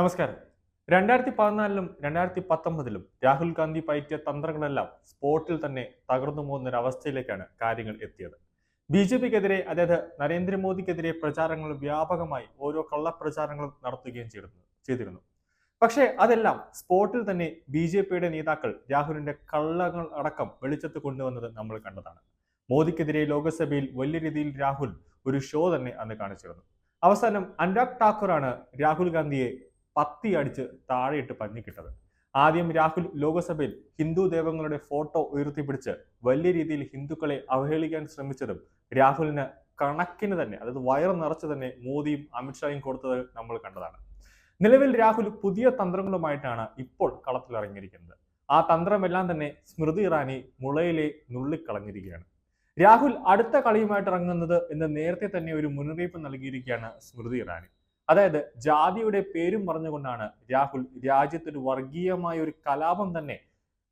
നമസ്കാരം. രണ്ടായിരത്തി പതിനാലിലും രണ്ടായിരത്തി പത്തൊമ്പതിലും രാഹുൽ ഗാന്ധി പയറ്റിയ തന്ത്രങ്ങളെല്ലാം സ്പോട്ടിൽ തന്നെ തകർന്നു പോകുന്ന അവസ്ഥയിലേക്കാണ് കാര്യങ്ങൾ എത്തിയത്. ബി ജെ പിക്കെതിരെ അതായത് നരേന്ദ്രമോദിക്കെതിരെ പ്രചാരങ്ങൾ വ്യാപകമായി ഓരോ കള്ളപ്രചാരങ്ങളും നടത്തുകയും ചെയ്തിരുന്നു ചെയ്തിരുന്നു. പക്ഷേ അതെല്ലാം സ്പോട്ടിൽ തന്നെ ബി ജെ പിയുടെ നേതാക്കൾ രാഹുലിന്റെ കള്ളങ്ങൾ അടക്കം വെളിച്ചത്ത് കൊണ്ടുവന്നത് നമ്മൾ കണ്ടതാണ്. മോദിക്കെതിരെ ലോക്സഭയിൽ വലിയ രീതിയിൽ രാഹുൽ ഒരു ഷോ തന്നെ അന്ന് കാണിച്ചിരുന്നു. അവസാനം അനുരാഗ് ഠാക്കൂറാണ് രാഹുൽ ഗാന്ധിയെ പത്തി അടിച്ച് താഴെയിട്ട് പഞ്ഞിക്കിട്ടത്. ആദ്യം രാഹുൽ ലോകസഭയിൽ ഹിന്ദു ദേവങ്ങളുടെ ഫോട്ടോ ഉയർത്തിപ്പിടിച്ച് വലിയ രീതിയിൽ ഹിന്ദുക്കളെ അവഹേളിക്കാൻ ശ്രമിച്ചതും രാഹുലിന് കണക്കിന് തന്നെ അതായത് വയർ നിറച്ച് തന്നെ മോദിയും അമിത്ഷായും കൊടുത്തത് നമ്മൾ കണ്ടതാണ്. നിലവിൽ രാഹുൽ പുതിയ തന്ത്രങ്ങളുമായിട്ടാണ് ഇപ്പോൾ കളത്തിലിറങ്ങിയിരിക്കുന്നത്. ആ തന്ത്രമെല്ലാം തന്നെ സ്മൃതി ഇറാനി മുളയിലെ നുള്ളിക്കളഞ്ഞിരിക്കുകയാണ്. രാഹുൽ അടുത്ത കളിയുമായിട്ട് ഇറങ്ങുന്നത് എന്ന് നേരത്തെ തന്നെ ഒരു മുന്നറിയിപ്പ് നൽകിയിരിക്കുകയാണ് സ്മൃതി ഇറാനി. അതായത് ജാതിയുടെ പേരും പറഞ്ഞുകൊണ്ടാണ് രാഹുൽ രാജ്യത്തൊരു വർഗീയമായ ഒരു കലാപം തന്നെ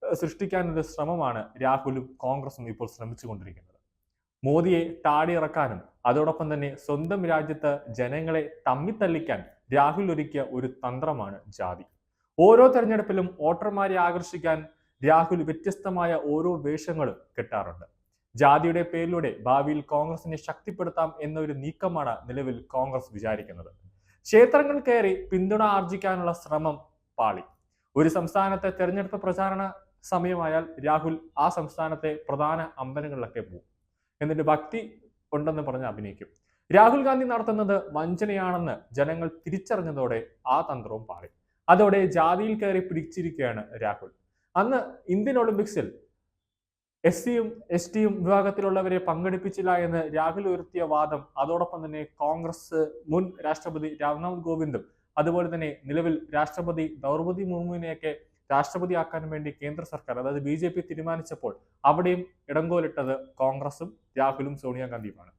സൃഷ്ടിക്കാനുള്ള ശ്രമമാണ് രാഹുലും കോൺഗ്രസും ഇപ്പോൾ ശ്രമിച്ചുകൊണ്ടിരിക്കുന്നത്. മോദിയെ താടിയിറക്കാനും അതോടൊപ്പം തന്നെ സ്വന്തം രാജ്യത്ത് ജനങ്ങളെ തമ്മിത്തല്ലിക്കാൻ രാഹുൽ ഒരുക്കിയ ഒരു തന്ത്രമാണ് ജാതി. ഓരോ തെരഞ്ഞെടുപ്പിലും വോട്ടർമാരെ ആകർഷിക്കാൻ രാഹുൽ വ്യത്യസ്തമായ ഓരോ വേഷങ്ങളും കിട്ടാറുണ്ട്. ജാതിയുടെ പേരിലൂടെ ഭാവിയിൽ കോൺഗ്രസിനെ ശക്തിപ്പെടുത്താം എന്നൊരു നീക്കമാണ് നിലവിൽ കോൺഗ്രസ് വിചാരിക്കുന്നത്. ക്ഷേത്രങ്ങൾ കയറി പിന്തുണ ആർജിക്കാനുള്ള ശ്രമം പാളി. ഒരു സംസ്ഥാനത്തെ തെരഞ്ഞെടുപ്പ് പ്രചാരണ സമയമായാൽ രാഹുൽ ആ സംസ്ഥാനത്തെ പ്രധാന അമ്പലങ്ങളിലൊക്കെ പോകും എന്നിട്ട് ഭക്തി ഉണ്ടെന്ന് പറഞ്ഞ് അഭിനയിക്കും. രാഹുൽ ഗാന്ധി നടത്തുന്നത് വഞ്ചനയാണെന്ന് ജനങ്ങൾ തിരിച്ചറിഞ്ഞതോടെ ആ തന്ത്രവും പാളി. അതോടെ ജാതിയിൽ കയറി പിടിച്ചിരിക്കുകയാണ് രാഹുൽ. അന്ന് ഇന്ത്യൻ ഒളിമ്പിക്സിൽ എസ് സിയും എസ് ടിയും വിഭാഗത്തിലുള്ളവരെ പങ്കെടുപ്പിച്ചില്ല എന്ന് രാഹുൽ ഉയർത്തിയ വാദം. അതോടൊപ്പം തന്നെ കോൺഗ്രസ് മുൻ രാഷ്ട്രപതി രാംനാഥ് കോവിന്ദും അതുപോലെ തന്നെ നിലവിൽ രാഷ്ട്രപതി ദ്രൗപതി മുർമുവിനെയൊക്കെ രാഷ്ട്രപതിയാക്കാൻ വേണ്ടി കേന്ദ്ര സർക്കാർ അതായത് ബി ജെ പി തീരുമാനിച്ചപ്പോൾ അവിടെയും ഇടങ്കോലിട്ടത് കോൺഗ്രസും രാഹുലും സോണിയാഗാന്ധിയുമാണ്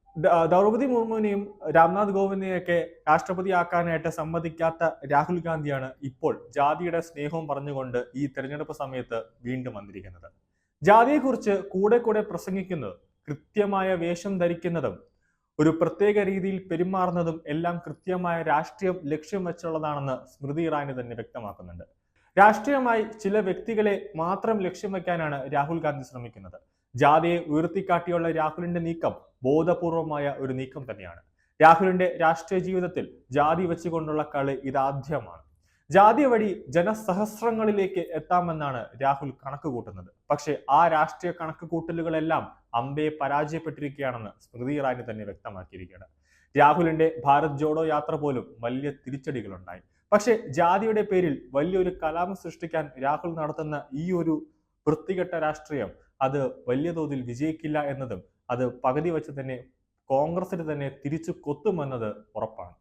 ദ്രൗപതി മുർമുവിനെയും രാംനാഥ് കോവിന്ദിനെയൊക്കെ രാഷ്ട്രപതിയാക്കാനായിട്ട് സമ്മതിക്കാത്ത രാഹുൽ ഗാന്ധിയാണ് ഇപ്പോൾ ജാതിയുടെ സ്നേഹവും പറഞ്ഞുകൊണ്ട് ഈ തെരഞ്ഞെടുപ്പ് സമയത്ത് വീണ്ടും വന്നിരിക്കുന്നത്. ജാതിയെക്കുറിച്ച് കൂടെ കൂടെ പ്രസംഗിക്കുന്നത് കൃത്യമായ വേഷം ധരിക്കുന്നതും ഒരു പ്രത്യേക രീതിയിൽ പെരുമാറുന്നതും എല്ലാം കൃത്യമായ രാഷ്ട്രീയം ലക്ഷ്യം വെച്ചുള്ളതാണെന്ന് സ്മൃതി ഇറാനി തന്നെ വ്യക്തമാക്കുന്നുണ്ട്. രാഷ്ട്രീയമായി ചില വ്യക്തികളെ മാത്രം ലക്ഷ്യം വെക്കാനാണ് രാഹുൽ ഗാന്ധി ശ്രമിക്കുന്നത്. ജാതിയെ ഉയർത്തിക്കാട്ടിയുള്ള രാഹുലിന്റെ നീക്കം ബോധപൂർവമായ ഒരു നീക്കം തന്നെയാണ്. രാഹുലിന്റെ രാഷ്ട്രീയ ജീവിതത്തിൽ ജാതി വെച്ചുകൊണ്ടുള്ള കളി ഇതാദ്യമാണ്. ജാതി വഴി ജനസഹസ്രങ്ങളിലേക്ക് എത്താമെന്നാണ് രാഹുൽ കണക്ക് കൂട്ടുന്നത് പക്ഷേ ആ രാഷ്ട്രീയ കണക്ക് കൂട്ടലുകളെല്ലാം അമ്പയെ പരാജയപ്പെട്ടിരിക്കുകയാണെന്ന് സ്മൃതി ഇറാനി തന്നെ വ്യക്തമാക്കിയിരിക്കുകയാണ്. രാഹുലിന്റെ ഭാരത് ജോഡോ യാത്ര പോലും വലിയ തിരിച്ചടികളുണ്ടായി. പക്ഷേ ജാതിയുടെ പേരിൽ വലിയൊരു കലാപം സൃഷ്ടിക്കാൻ രാഹുൽ നടത്തുന്ന ഈ ഒരു വൃത്തികെട്ട രാഷ്ട്രീയം അത് വലിയ തോതിൽ വിജയിക്കില്ല എന്നതും അത് പകുതി വച്ച് തന്നെ കോൺഗ്രസിന് തന്നെ തിരിച്ചു കൊത്തുമെന്നത് ഉറപ്പാണ്.